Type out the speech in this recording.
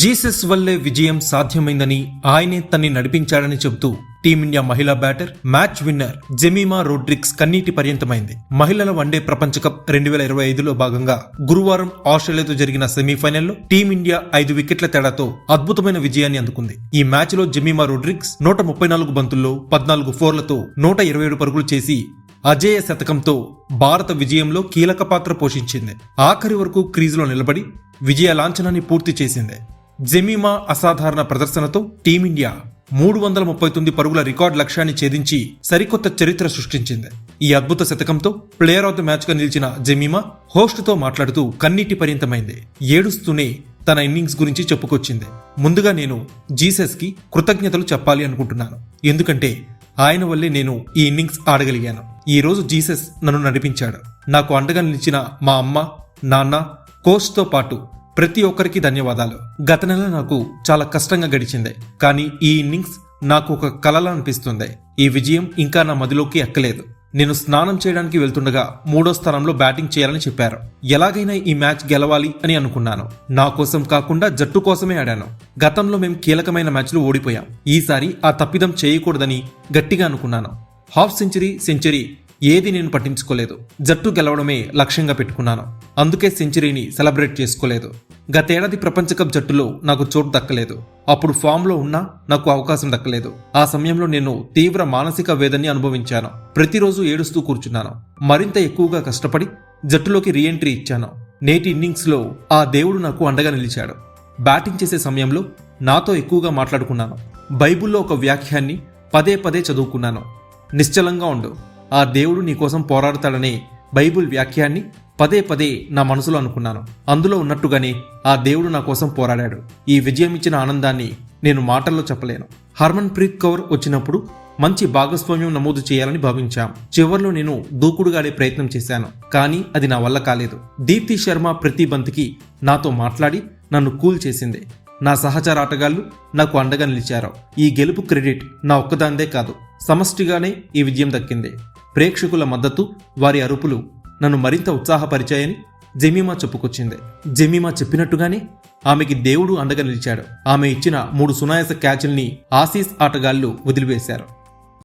Jesus వల్లే విజయం సాధ్యమైందని ఆయనే తన్ని నడిపించాడని చెబుతూ టీమిండియా మహిళా batter match winner Jemimah Rodrigues కన్నీటి పర్యంతమైంది. మహిళల వన్డే ప్రపంచ కప్ రెండు వేల ఇరవై ఐదులో భాగంగా గురువారం ఆస్ట్రేలియాతో జరిగిన సెమీఫైనల్లో టీమిండియా ఐదు వికెట్ల తేడాతో అద్భుతమైన విజయాన్ని అందుకుంది. ఈ మ్యాచ్లో జెమీమా రోడ్రిక్స్ నూట ముప్పై నాలుగు బంతుల్లో పద్నాలుగు ఫోర్లతో నూట ఇరవై ఏడు పరుగులు చేసి అజేయ శతకంతో భారత విజయంలో కీలక పాత్ర పోషించింది. ఆఖరి వరకు క్రీజులో నిలబడి విజయ లాంఛనాన్ని పూర్తి చేసింది. జెమీమా అసాధారణ ప్రదర్శనతో టీమిండియా మూడు వందల ముప్పై తొమ్మిది పరుగుల రికార్డు లక్ష్యాన్ని ఛేదించి సరికొత్త చరిత్ర సృష్టించింది. ఈ అద్భుత శతకంతో ప్లేయర్ ఆఫ్ ద మ్యాచ్గా నిలిచిన జెమీమా హోస్ట్తో మాట్లాడుతూ కన్నీటి పర్యంతమైంది. ఏడుస్తూనే తన ఇన్నింగ్స్ గురించి చెప్పుకొచ్చింది. ముందుగా నేను జీసస్కి కృతజ్ఞతలు చెప్పాలి అనుకుంటున్నాను. ఎందుకంటే ఆయన వల్లే నేను ఈ ఇన్నింగ్స్ ఆడగలిగాను. ఈ రోజు జీసస్ నన్ను నడిపించాడు. నాకు అండగా నిలిచిన మా అమ్మ నాన్న కోచ్తో పాటు ప్రతి ఒక్కరికి ధన్యవాదాలు. గత నెల నాకు చాలా కష్టంగా గడిచింది. కానీ ఈ ఇన్నింగ్స్ నాకు ఒక కలలా అనిపిస్తుంది. ఈ విజయం ఇంకా నా మదిలోకి ఎక్కలేదు. నేను స్నానం చేయడానికి వెళ్తుండగా మూడో స్థానంలో బ్యాటింగ్ చేయాలని చెప్పారు. ఎలాగైనా ఈ మ్యాచ్ గెలవాలి అని అనుకున్నాను. నా కోసం కాకుండా జట్టు కోసమే ఆడాను. గతంలో మేము కీలకమైన మ్యాచ్లు ఓడిపోయాం. ఈసారి ఆ తప్పిదం చేయకూడదని గట్టిగా అనుకున్నాను. హాఫ్ సెంచరీ సెంచరీ ఏది నేను పట్టించుకోలేదు. జట్టు గెలవడమే లక్ష్యంగా పెట్టుకున్నాను. అందుకే సెంచరీని సెలబ్రేట్ చేసుకోలేదు. గతేడాది ప్రపంచకప్ జట్టులో నాకు చోటు దక్కలేదు. అప్పుడు ఫామ్లో ఉన్నా నాకు అవకాశం దక్కలేదు. ఆ సమయంలో నేను తీవ్ర మానసిక వేదన్ని అనుభవించాను. ప్రతిరోజు ఏడుస్తూ కూర్చున్నాను. మరింత ఎక్కువగా కష్టపడి జట్టులోకి రీఎంట్రీ ఇచ్చాను. నేటి ఇన్నింగ్స్లో ఆ దేవుడు నాకు అండగా నిలిచాడు. బ్యాటింగ్ చేసే సమయంలో నాతో ఎక్కువగా మాట్లాడుకున్నాను. బైబిల్లో ఒక వ్యాఖ్యాన్ని పదే పదే చదువుకున్నాను. నిశ్చలంగా ఉండు. ఆ దేవుడు నీకోసం పోరాడతాడనే బైబుల్ వ్యాఖ్యాన్ని పదే పదే నా మనసులో అనుకున్నాను. అందులో ఉన్నట్టుగానే ఆ దేవుడు నా కోసం పోరాడాడు. ఈ విజయం ఇచ్చిన ఆనందాన్ని నేను మాటల్లో చెప్పలేను. హర్మన్ ప్రీత్ కౌర్ వచ్చినప్పుడు మంచి భాగస్వామ్యం నమోదు చేయాలని భావించాం. చివర్లో నేను దూకుడుగాడే ప్రయత్నం చేశాను కానీ అది నా వల్ల కాలేదు. దీప్తి శర్మ ప్రతి బంతికి నాతో మాట్లాడి నన్ను కూల్ చేసింది. నా సహచర ఆటగాళ్ళు నాకు అండగా నిలిచారు. ఈ గెలుపు క్రెడిట్ నా ఒక్కదాందే కాదు సమష్టిగానే ఈ విజయం దక్కింది. ప్రేక్షకుల మద్దతు వారి అరుపులు నన్ను మరింత ఉత్సాహపరిచాయని జమీమా చెప్పుకొచ్చింది. జమీమా చెప్పినట్టుగానే ఆమెకి దేవుడు అండగా నిలిచాడు. ఆమె ఇచ్చిన మూడు సునాయాస క్యాచుల్ని ఆసీస్ ఆటగాళ్ళు వదిలివేశారు.